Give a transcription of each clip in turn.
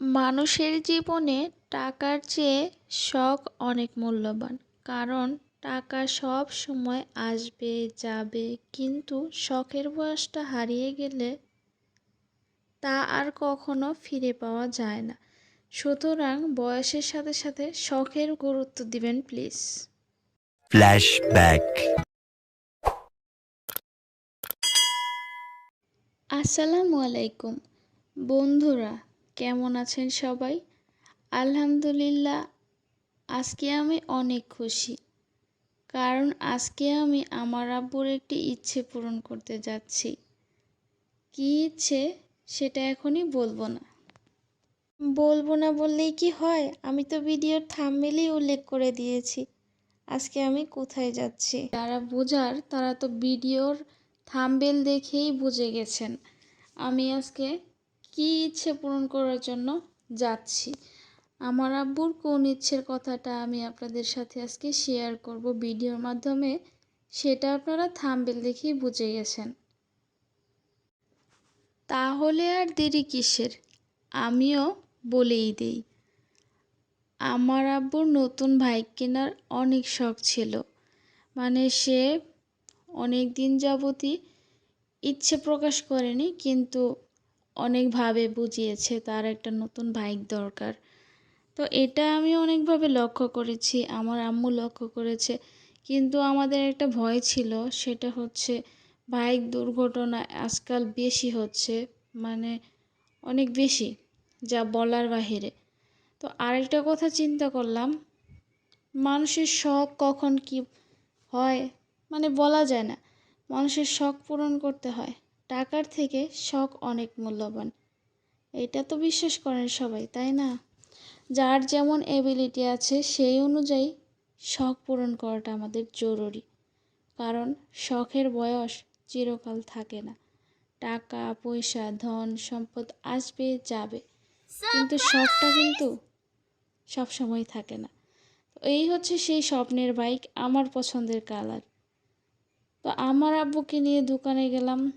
মানুষের জীবনে টাকার চেয়ে শখ অনেক মূল্যবান। কারণ টাকা সব সময় আসবে যাবে। কিন্তু শখের বয়সটা হারিয়ে গেলে তা আর কখনো ফিরে পাওয়া যায় না। সুতরাং বয়সের সাথে সাথে শখের গুরুত্ব দিবেন প্লিজ। Flashback. আসসালামু আলাইকুম। বন্ধুরা কেমন আছেন সবাই? আলহামদুলিল্লাহ, আজকে আমি অনেক খুশি। কারণ আজকে আমি আমার আব্বুর একটি ইচ্ছে পূরণ করতে যাচ্ছি। কী ইচ্ছে, সেটা এখনই বলব না। বলব না বললেই কি হয়? আমি তো ভিডিওর থাম্বেলেই উল্লেখ করে দিয়েছি। আজকে আমি কোথায় যাচ্ছি? যারা বোঝার, তারা তো ভিডিওর থাম্বেল দেখেই বুঝে গেছেন। আমি আজকে কি ইচ্ছে পূরণ করার জন্য যাচ্ছি। আমার আব্বুর কোন ইচ্ছের কথাটা আমি আপনাদের সাথে আজকে শেয়ার করব ভিডিওর মাধ্যমে, সেটা আপনারা থাম্বেল দেখেই বুঝে গেছেন। তাহলে আর দেরি কিসের? আমিও বলেই দেই। আমার আব্বুর নতুন বাইক কেনার অনেক শখ ছিল। মানে সে অনেক দিন যাবতই ইচ্ছে প্রকাশ করেনি, কিন্তু অনেকভাবে বুঝিয়েছে তার একটা নতুন বাইক দরকার। তো এটা আমি অনেকভাবে লক্ষ্য করেছি, আমার আম্মু লক্ষ্য করেছে। কিন্তু আমাদের একটা ভয় ছিল, সেটা হচ্ছে বাইক দুর্ঘটনা আজকাল বেশি হচ্ছে মানে অনেক বেশি, যা বলার বাহিরে। তো আরেকটা কথা চিন্তা করলাম, মানুষের শখ কখন কি হয় মানে বলা যায় না। মানুষের শখ পূরণ করতে হয়। টাকার থেকে শখ অনেক মূল্যবান। এটা তো বিশ্বাস করেন সবাই, তাই না? যার যেমন এবিলিটি আছে, সেই অনুযায়ী শখ পূরণ করাটা আমাদের জরুরি। কারণ শখের বয়স চিরকাল থাকে না। টাকা, পয়সা, ধন, সম্পদ আসবে, যাবে। কিন্তু শখটা কিন্তু সব সময় থাকে না। তো এই হচ্ছে সেই স্বপ্নের বাইক আমার পছন্দের কালার তো আমার আব্বুকে নিয়ে দোকানে গেলাম।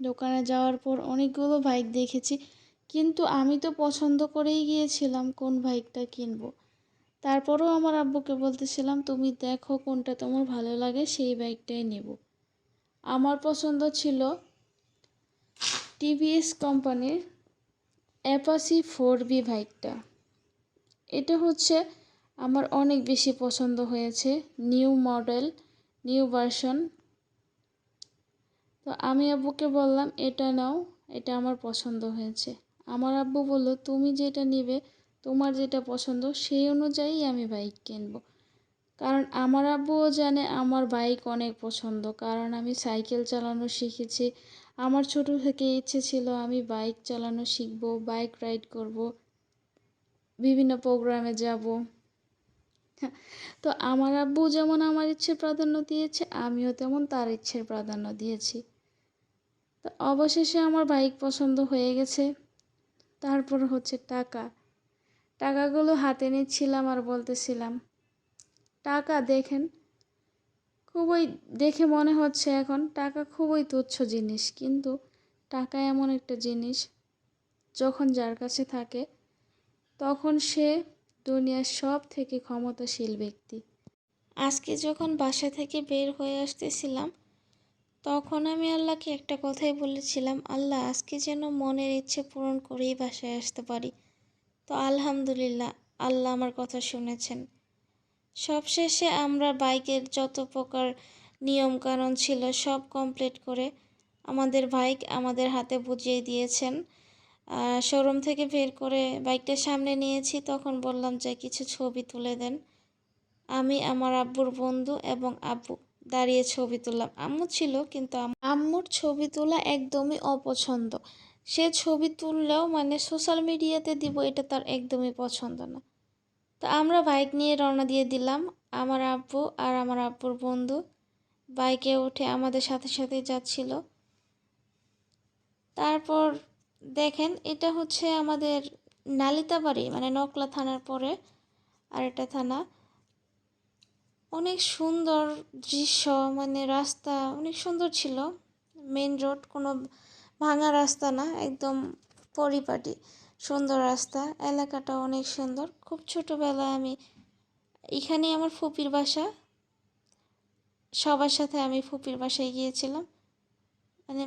দোকানে যাওয়ার পর অনেকগুলো বাইক দেখেছি, কিন্তু আমি তো পছন্দ করেই গিয়েছিলাম কোন বাইকটা কিনবো। তারপরেও আমার আব্বুকে বলতেছিলাম, তুমি দেখো কোনটা তোমার ভালো লাগে, সেই বাইকটাই নেব। আমার পছন্দ ছিল টিভিএস কোম্পানির অ্যাপাসি ফোর বি বাইকটা এটা হচ্ছে আমার অনেক বেশি পছন্দ হয়েছে নিউ মডেল নিউ ভার্সন তো আমি আব্বুকে বললাম, এটা নাও, এটা আমার পছন্দ হয়েছে। আমার আব্বু বলল, তুমি যেটা নেবে, তোমার যেটা পছন্দ, সেই অনুযায়ী আমি বাইক কিনব। কারণ আমার আব্বুও জানে আমার বাইক অনেক পছন্দ, কারণ আমি সাইকেল চালানো শিখেছি। আমার ছোট থেকে ইচ্ছে ছিল আমি বাইক চালানো শিখব বাইক রাইড করব, বিভিন্ন প্রোগ্রামে যাব। তো আমার আব্বু যেমন আমার ইচ্ছে প্রাধান্য দিয়েছে, আমিও তেমন তার ইচ্ছের প্রাধান্য দিয়েছি। তো অবশেষে আমার বাইক পছন্দ হয়ে গেছে। তারপর হচ্ছে টাকা। টাকাগুলো হাতে নিচ্ছিলাম আর বলতেছিলাম, টাকা দেখেন, খুবই দেখে মনে হচ্ছে এখন টাকা খুবই তুচ্ছ জিনিস, কিন্তু টাকা এমন একটা জিনিস, যখন যার কাছে থাকে, তখন সে দুনিয়ার সব থেকে ক্ষমতাশীল ব্যক্তি। আজকে যখন বাসা থেকে বের হয়ে আসতেছিলাম তখন আমি আল্লাহকে একটা কথাই বলেছিলাম, আল্লাহ, আজকে যেন মনের ইচ্ছে পূরণ করেই বাসায় আসতে পারি। তো আলহামদুলিল্লাহ, আল্লাহ আমার কথা শুনেছেন। সবশেষে আমরা বাইকের যত প্রকার নিয়মকানুন ছিল সব কমপ্লিট করে আমাদের বাইক আমাদের হাতে বুঝিয়ে দিয়েছেন। শোরুম থেকে বের করে বাইকটা সামনে নিয়েছি, তখন বললাম যে কিছু ছবি তুলে দেন। আমি, আমার আব্বুর বন্ধু এবং আব্বু। দাঁড়িয়ে ছবি তুললাম। আম্মু ছিল, কিন্তু আম্মুর ছবি তোলা একদমই অপছন্দ। সে ছবি তুললেও মানে সোশ্যাল মিডিয়াতে দিব এটা তার একদমই পছন্দ না। তো আমরা বাইক নিয়ে রওনা দিয়ে দিলাম। আমার আব্বু আর আমার আব্বুর বন্ধু বাইকে উঠে আমাদের সাথে সাথে যাচ্ছিল। তারপর দেখেন, এটা হচ্ছে আমাদের নালিতাবাড়ি মানে নকলা থানার পরে আর একটা থানা। অনেক সুন্দর দৃশ্য মানে রাস্তা অনেক সুন্দর ছিল। মেন রোড কোনো ভাঙা রাস্তা না, একদম পরিপাটি, সুন্দর রাস্তা। এলাকাটা অনেক সুন্দর। খুব ছোটোবেলায় আমি এখানেই আমার ফুপির বাসা। সবার সাথে আমি ফুপির বাসায় গিয়েছিলাম। মানে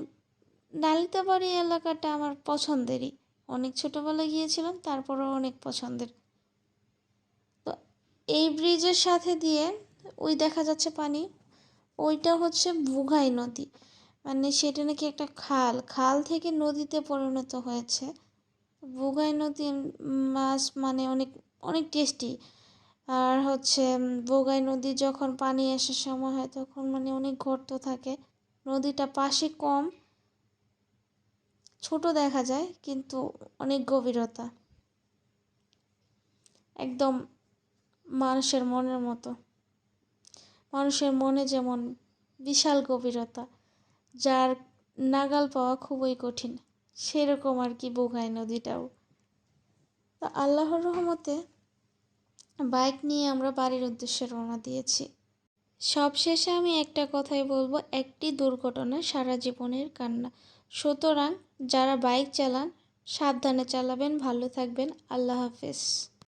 নালিতাবাড়ি এলাকাটা আমার পছন্দেরই। অনেক ছোটোবেলায় গিয়েছিলাম, তারপরেও অনেক পছন্দের। তো এই ব্রিজের সাথে দিয়ে ওই দেখা যাচ্ছে পানি, ওইটা হচ্ছে বুঘাই নদী। মানে সেটা নাকি একটা খাল খাল থেকে নদীতে পরিণত হয়েছে। বুঘাই নদীর মাছ মানে অনেক অনেক টেস্টি আর হচ্ছে বোগাই নদী যখন পানি আসার সময় হয় তখন মানে অনেক গর্ত থাকে। নদীটা পাশে কম, ছোট দেখা যায় কিন্তু অনেক গভীরতা। একদম মানুষের মনের মতো। মানুষের মনে যেমন বিশাল গভীরতা, যার নাগাল পাওয়া খুবই কঠিন, সেরকম আর কি বোগাই নদীটাও। তো আল্লাহর রহমতে বাইক নিয়ে আমরা বাড়ির উদ্দেশ্যে রওনা দিয়েছি। সবশেষে আমি একটা কথাই বলব, একটি দুর্ঘটনা সারা জীবনের কান্না। সুতরাং যারা বাইক চালান, সাবধানে চালাবেন, ভালো থাকবেন, আল্লাহ হাফেজ।